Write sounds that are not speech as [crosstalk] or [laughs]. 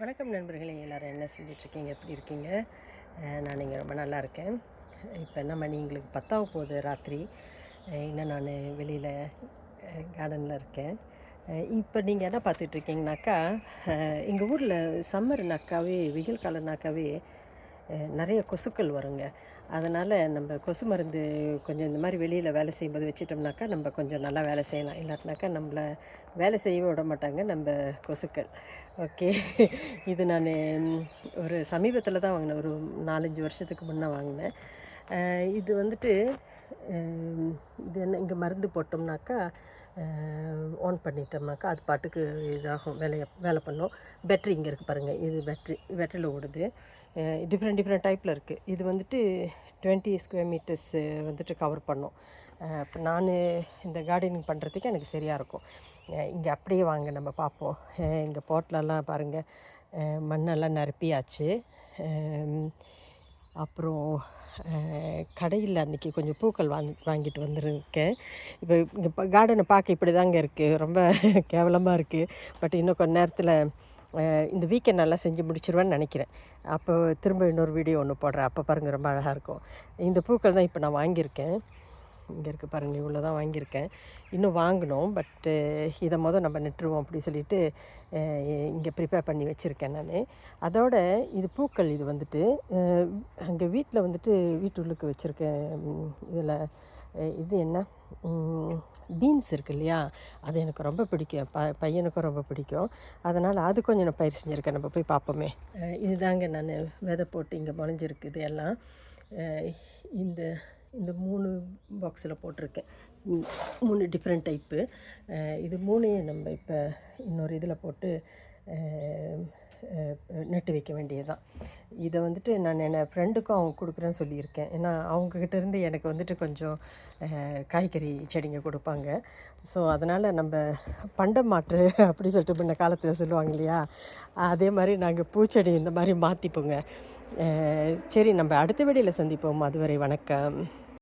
வணக்கம் நண்பர்களே எல்லோரும் என்ன செஞ்சிட்ருக்கீங்க? எப்படி இருக்கீங்க? நான் இங்கே ரொம்ப நல்லா இருக்கேன். இப்போ என்ன மணி எங்களுக்கு பத்தாக போகுது ராத்திரி. இன்னும் நான் வெளியில் கார்டனில் இருக்கேன். இப்போ நீங்கள் என்ன பார்த்துட்ருக்கீங்கனாக்கா எங்கள் ஊரில் சம்மர்னாக்காவே வெயில் காலம்னாக்காவே நிறைய கொசுக்கள் வருங்க. அதனால் நம்ம கொசு மருந்து கொஞ்சம் இந்த மாதிரி வெளியில் வேலை செய்யும்போது வச்சிட்டோம்னாக்கா நம்ம கொஞ்சம் நல்லா வேலை செய்யலாம். இல்லாட்டினாக்கா நம்மளை வேலை செய்யவே விட மாட்டாங்க நம்ம கொசுக்கள். ஓகே. இது நான் ஒரு சமீபத்தில் தான் வாங்கினேன். ஒரு நாலஞ்சு வருஷத்துக்கு முன்னே வாங்கினேன். இது வந்துட்டு இது என்ன இங்கே மருந்து போட்டோம்னாக்கா ஆன் பண்ணிட்டோம்னாக்கா அது பாட்டுக்கு இதாகும். வேலையை வேலை பண்ணும். பேட்ரி இங்கே இருக்குது பாருங்கள் இது பேட்ரி பேட்டரியில் ஓடுது. டிஃப்ரெண்ட் டிஃப்ரெண்ட் டைப்பில் இருக்குது இது வந்துட்டு டுவெண்ட்டி ஸ்கொயர் மீட்டர்ஸ் வந்துட்டு கவர் பண்ணும். இப்போ நான் இந்த கார்டனிங் பண்ணுறதுக்கு எனக்கு சரியாக இருக்கும். இங்கே அப்படியே வாங்க நம்ம பார்ப்போம். இங்கே போட்லெல்லாம் பாருங்கள் மண்ணெல்லாம் நிரப்பியாச்சு. அப்புறம் கடையில் அன்றைக்கி கொஞ்சம் பூக்கள் வாங்கி வாங்கிட்டு வந்துருக்கேன். இப்போ இங்கே கார்டனை பார்க்க இப்படி தாங்க இருக்குது ரொம்ப [laughs] கேவலமாக இருக்குது பட் இன்னும் கொஞ்ச நேரத்தில் இந்த வீக்கெண்ட் நல்லா செஞ்சு முடிச்சிருவேன்னு நினைக்கிறேன். அப்போ திரும்ப இன்னொரு வீடியோ ஒன்று போடுறேன். அப்போ பாருங்கள் ரொம்ப அழகாக இருக்கும். இந்த பூக்கள் தான் இப்போ நான் வாங்கியிருக்கேன். இங்கே இருக்குது பாருங்கள் இவ்வளோ தான் வாங்கியிருக்கேன். இன்னும் வாங்கணும் பட்டு இதை மொதல் நம்ம நெட்டுருவோம் அப்படி சொல்லிட்டு இங்கே ப்ரிப்பேர் பண்ணி வச்சுருக்கேன் நான். அதோட இது பூக்கள் இது வந்துட்டு அங்கே வீட்டில் வந்துட்டு வீட்டுள்ளுக்கு வச்சுருக்கேன் இதில் இது என்ன? பீன்ஸ் இருக்கு இல்லையா? அது எனக்கு ரொம்ப பிடிக்கும். ப பையனுக்கும் ரொம்ப பிடிக்கும். அதனால் அது கொஞ்சம் நான் பயிர் செஞ்சுருக்கேன். நம்ம போய் பார்ப்போமே. இதுதாங்க நான் விதை போட்டு இங்கே முளைஞ்சிருக்கு இது எல்லாம். இந்த இந்த மூணு பாக்ஸில் போட்டிருக்கேன். மூணு டிஃப்ரெண்ட் டைப்பு இது மூணையும் நம்ம இப்போ இன்னொரு இதில் போட்டு நட்டு வைக்க வேண்டியதுதான். இதை வந்துட்டு நான் என்ன ஃப்ரெண்டுக்கும் அவங்க கொடுக்குறேன்னு சொல்லியிருக்கேன். ஏன்னா அவங்கக்கிட்ட இருந்து எனக்கு வந்துட்டு கொஞ்சம் காய்கறி செடிங்க கொடுப்பாங்க. ஸோ அதனால் நம்ம பண்டம் மாற்று [laughs] அப்படி சொல்லிட்டு முன்ன காலத்தில் சொல்லுவாங்க இல்லையா? அதே மாதிரி நாங்கள் பூச்செடி இந்த மாதிரி மாற்றிப்போங்க சரி நம்ம அடுத்த வீடியோவில் சந்திப்போம். அதுவரை வணக்கம்.